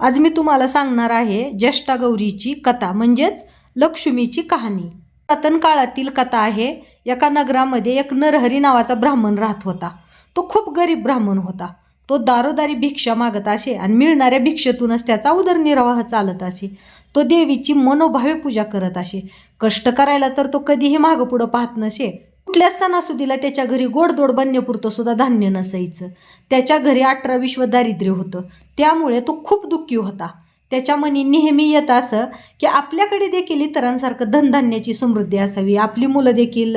आज मी तुम्हाला सांगणार आहे ज्येष्ठा गौरीची कथा म्हणजेच लक्ष्मीची कहाणी. पुरातन काळातील कथा आहे. एका नगरामध्ये एक नरहरी नावाचा ब्राह्मण राहत होता. तो खूप गरीब ब्राह्मण होता. तो दारोदारी भिक्षा मागत असे आणि मिळणाऱ्या भिक्षेतूनच त्याचा उदरनिर्वाह चालत असे. तो देवीची मनोभावे पूजा करत असे. कष्ट करायला तर तो कधीही मागं पुढं पाहत नसे कुठल्या सणासुदीला त्याच्या घरी गोडधोड बनण्यापुरतं सुद्धा धान्य नसायचं. त्याच्या घरी अठरा विश्व दारिद्र्य होतं. त्यामुळे तो खूप दुःखी होता. त्याच्या मनी नेहमी येत असं की आपल्याकडे देखील इतरांसारखं धनधान्याची समृद्धी असावी. आपली मुलं देखील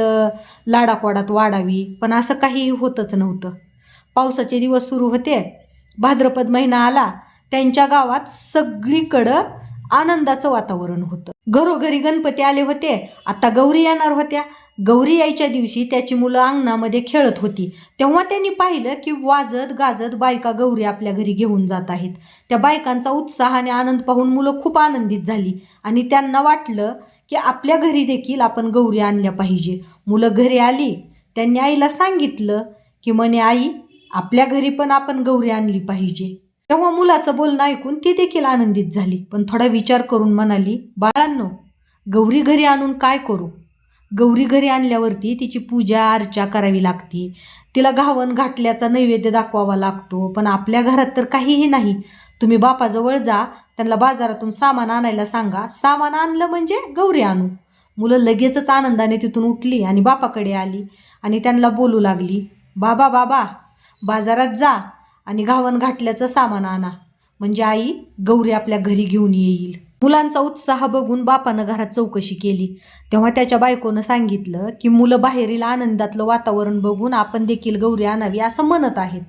लाडाकोडात वाढावी. पण असं काहीही होतच नव्हतं. पावसाचे दिवस सुरू होते. भाद्रपद महिना आला. त्यांच्या गावात सगळीकडं आनंदाचं वातावरण होतं. घरोघरी गणपती आले होते. आता गौरी येणार होत्या. गौरी यायच्या दिवशी त्याची मुलं अंगणामध्ये खेळत होती. तेव्हा त्यांनी पाहिलं की वाजत गाजत बायका गौरी आपल्या घरी घेऊन जात आहेत. त्या बायकांचा उत्साह आणि आनंद पाहून मुलं खूप आनंदित झाली आणि त्यांना वाटलं की आपल्या घरी देखील आपण गौरी आणल्या पाहिजे. मुलं घरी आली त्यांनी आईला सांगितलं की म्हणे आई आपल्या घरी पण आपण गौरी आणली पाहिजे. तेव्हा मुलाचं बोलणं ऐकून ती देखील आनंदित झाली. पण थोडा विचार करून म्हणाली बाळांनो गौरी घरी आणून काय करू? गौरी घरी आणल्यावरती तिची पूजा अर्चा करावी लागते. तिला घावन घाटल्याचा नैवेद्य दाखवावा लागतो. पण आपल्या घरात तर काहीही नाही. तुम्ही बापाजवळ जा. त्यांना बाजारातून सामान आणायला सांगा. सामान आणलं म्हणजे गौरी आणू. मुलं लगेचच आनंदाने तिथून उठली आणि बापाकडे आली आणि त्यांना बोलू लागली बाबा बाबा बाजारात जा आणि घावन घाटल्याचं सामान आणा. म्हणजे आई गौरी आपल्या घरी घेऊन येईल. मुलांचा उत्साह बघून बापानं घरात चौकशी केली. तेव्हा त्याच्या बायकोनं सांगितलं की मुलं बाहेरील आनंदातलं वातावरण बघून आपण देखील गौरी आणावी असं म्हणत आहेत.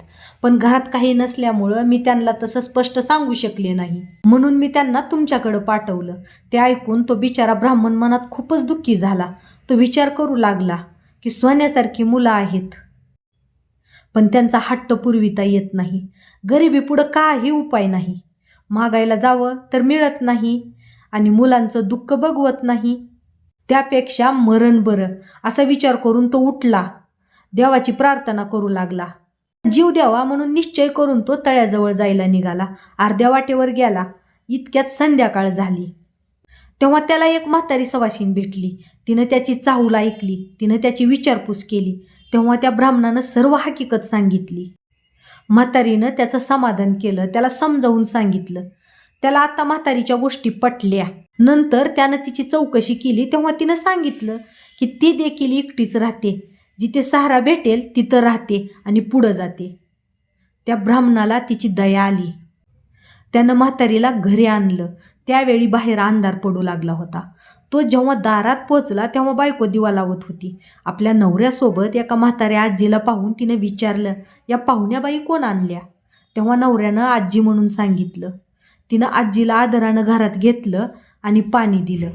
पण घरात काही नसल्यामुळं मी त्यांना तसं स्पष्ट सांगू शकले नाही. म्हणून मी त्यांना तुमच्याकडं पाठवलं. ते ऐकून तो बिचारा ब्राह्मण मनात खूपच दुःखी झाला. तो विचार करू लागला की सोन्यासारखी मुलं आहेत. पण त्यांचा हट्ट पुरविता येत नाही. गरिबी पुढं काही उपाय नाही. मागायला जावं तर मिळत नाही आणि मुलांचं दुःख बघवत नाही. त्यापेक्षा मरण बरं असा विचार करून तो उठला. देवाची प्रार्थना करू लागला. जीव द्यावा म्हणून निश्चय करून तो तळ्याजवळ जायला निघाला. अर्ध्या वाटेवर गेला. इतक्यात संध्याकाळ झाली. तेव्हा त्याला एक म्हातारी सवाशीन भेटली. तिनं त्याची चाहूल ऐकली. तिनं त्याची विचारपूस केली. तेव्हा त्या ब्राह्मणानं सर्व हकीकत सांगितली. म्हातारीनं त्याचं समाधान केलं त्याला समजावून सांगितलं. त्याला आता म्हातारीच्या गोष्टी पटल्या. नंतर त्यानं तिची चौकशी केली तेव्हा तिनं सांगितलं की ती देखील एकटीच राहते. जिथे सहारा भेटेल तिथं राहते आणि पुढं जाते. त्या ब्राह्मणाला तिची दया आली. त्यानं म्हातारीला घरी आणलं. त्यावेळी बाहेर अंधार पडू लागला होता. तो जेव्हा दारात पोचला तेव्हा बायको दिवा लावत होती. आपल्या नवऱ्यासोबत एका म्हाताऱ्या आजीला पाहून तिनं विचारलं या पाहुण्याबाई कोण आणल्या? तेव्हा नवऱ्यानं आजी म्हणून सांगितलं. तिनं आजीला आदरानं घरात घेतलं आणि पाणी दिलं.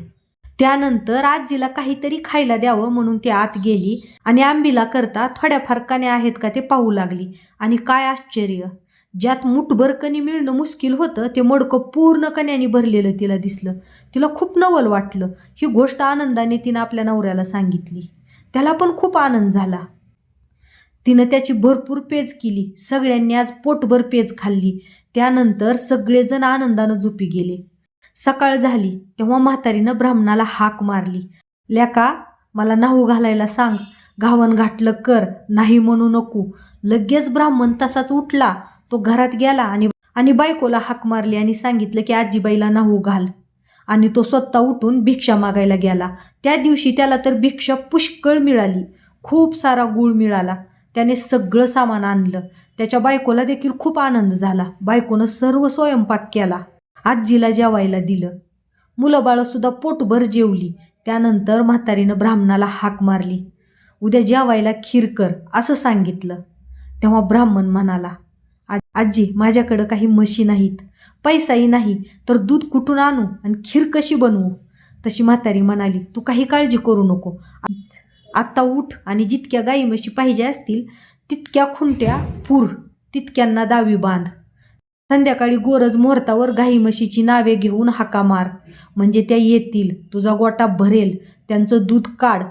त्यानंतर आजीला काहीतरी खायला द्यावं म्हणून ती आत गेली आणि आंबीला करता थोड्या फरकाने आहेत का ते पाहू लागली. आणि काय आश्चर्य! ज्यात मुठभर कणी मिळणं मुश्किल होतं ते मडकं पूर्ण कण्याने भरलेलं तिला दिसलं. तिला खूप नवल वाटलं. ही गोष्ट आनंदाने तिनं आपल्या नवऱ्याला सांगितली. त्याला पण खूप आनंद झाला. तिनं त्याची भरपूर पेज केली. सगळ्यांनी आज पोटभर पेज खाल्ली. त्यानंतर सगळेजण आनंदानं झोपी गेले. सकाळ झाली. तेव्हा म्हातारीनं ब्राह्मणाला हाक मारली. लेका मला नाहू घालायला सांग. घावन घाटलं कर. नाही म्हणू नको. लगेच ब्राह्मण तसाच उठला. तो घरात गेला आणि आणि बायकोला हाक मारली आणि सांगितलं की आजीबाईला नाहू घाल. आणि तो स्वतः उठून भिक्षा मागायला गेला. त्या दिवशी त्याला तर भिक्षा पुष्कळ मिळाली. खूप सारा गुळ मिळाला. त्याने सगळं सामान आणलं. त्याच्या बायकोला देखील खूप आनंद झाला. बायकोनं सर्व स्वयंपाक केला. आजीला जेवायला दिलं. मुलं पोटभर जेवली. त्यानंतर म्हातारीनं ब्राह्मणाला हाक मारली. उद्या जेवायला खीर कर असं सांगितलं. तेव्हा ब्राह्मण म्हणाला आजी माझ्याकडं काही म्हशी नाहीत पैसाही नाही तर दूध कुठून आणू आणि खीर कशी बनवू? तशी म्हातारी म्हणाली तू काही काळजी करू नको. आत्ता उठ आणि जितक्या गाई म्हशी पाहिजे असतील तितक्या खुंट्या पूर तितक्यांना दावी बांध. संध्याकाळी गोरज मुहूर्तावर गाई म्हशीची नावे घेऊन हाका मार. म्हणजे त्या येतील तुझा गोटा भरेल त्यांचं दूध काढ.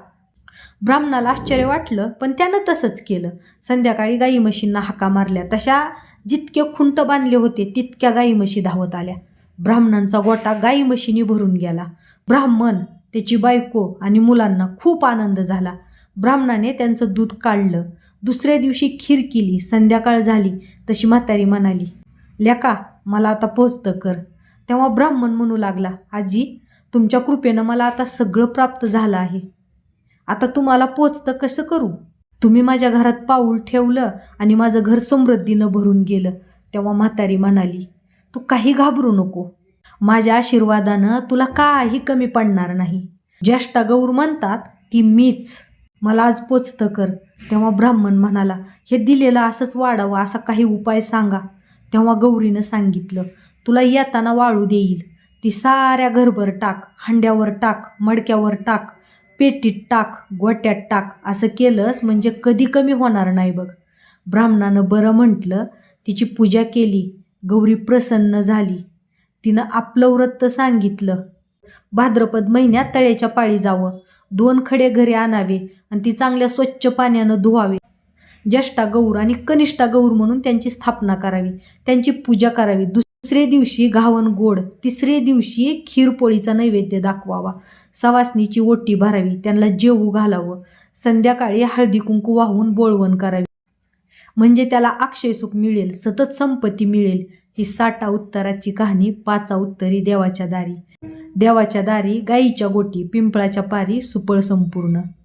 ब्राह्मणाला आश्चर्य वाटलं पण त्यानं तसंच केलं. संध्याकाळी गाई म्हशींना हाका मारल्या. तशा जितके खुंट बांधले होते तितक्या गाई म्हशी धावत आल्या. ब्राह्मणांचा गोटा गाई म्हशीने भरून गेला. ब्राह्मण त्याची बायको आणि मुलांना खूप आनंद झाला. ब्राह्मणाने त्यांचं दूध काढलं. दुसऱ्या दिवशी खीर केली संध्याकाळ झाली तशी म्हातारी म्हणाली लेका मला आता पोचतं कर. तेव्हा ब्राह्मण म्हणू लागला आजी तुमच्या कृपेनं मला आता सगळं प्राप्त झालं आहे. आता तुम्हाला पोचतं कसं करू? तुम्ही माझ्या घरात पाऊल ठेवलं आणि माझं घर समृद्धीनं भरून गेलं तेव्हा म्हातारी म्हणाली तू काही घाबरू नको. माझ्या आशीर्वादानं तुला काही कमी पडणार नाही. ज्येष्ठा गौर म्हणतात ती मीच. मला आज पोचतं कर. तेव्हा ब्राह्मण म्हणाला हे दिलेलं असंच वाढावं असा काही उपाय सांगा. तेव्हा गौरीनं सांगितलं तुला येताना वाळू देईल. ती साऱ्या घरभर टाक हंड्यावर टाक मडक्यावर टाक. पेटीत टाक गोट्यात टाक असं केलंस म्हणजे कधी कमी होणार नाही बघ. ब्राह्मणानं बरं म्हटलं तिची पूजा केली गौरी प्रसन्न झाली. तिनं आपलं व्रत सांगितलं. भाद्रपद महिन्यात तळ्याच्या पाळी जावं. दोन खडे घरी आणावे आणि ती चांगल्या स्वच्छ पाण्यानं धुवावे. ज्येष्ठा गौर आणि कनिष्ठा गौर म्हणून त्यांची स्थापना करावी. त्यांची पूजा करावी. दुस दुसरे दिवशी घावन गोड तिसरे दिवशी खीरपोळीचा नैवेद्य दाखवावा. सवासनीची ओटी भरावी त्यांना जेवू घालावं. संध्याकाळी हळदी कुंकू वाहून बोळवण करावी. म्हणजे त्याला अक्षय सुख मिळेल सतत संपत्ती मिळेल ही साठा उत्तराची कहाणी पाचा उत्तरी देवाच्या दारी. देवाच्या दारी गाईच्या गोटी पिंपळाच्या पारी सुपळ संपूर्ण.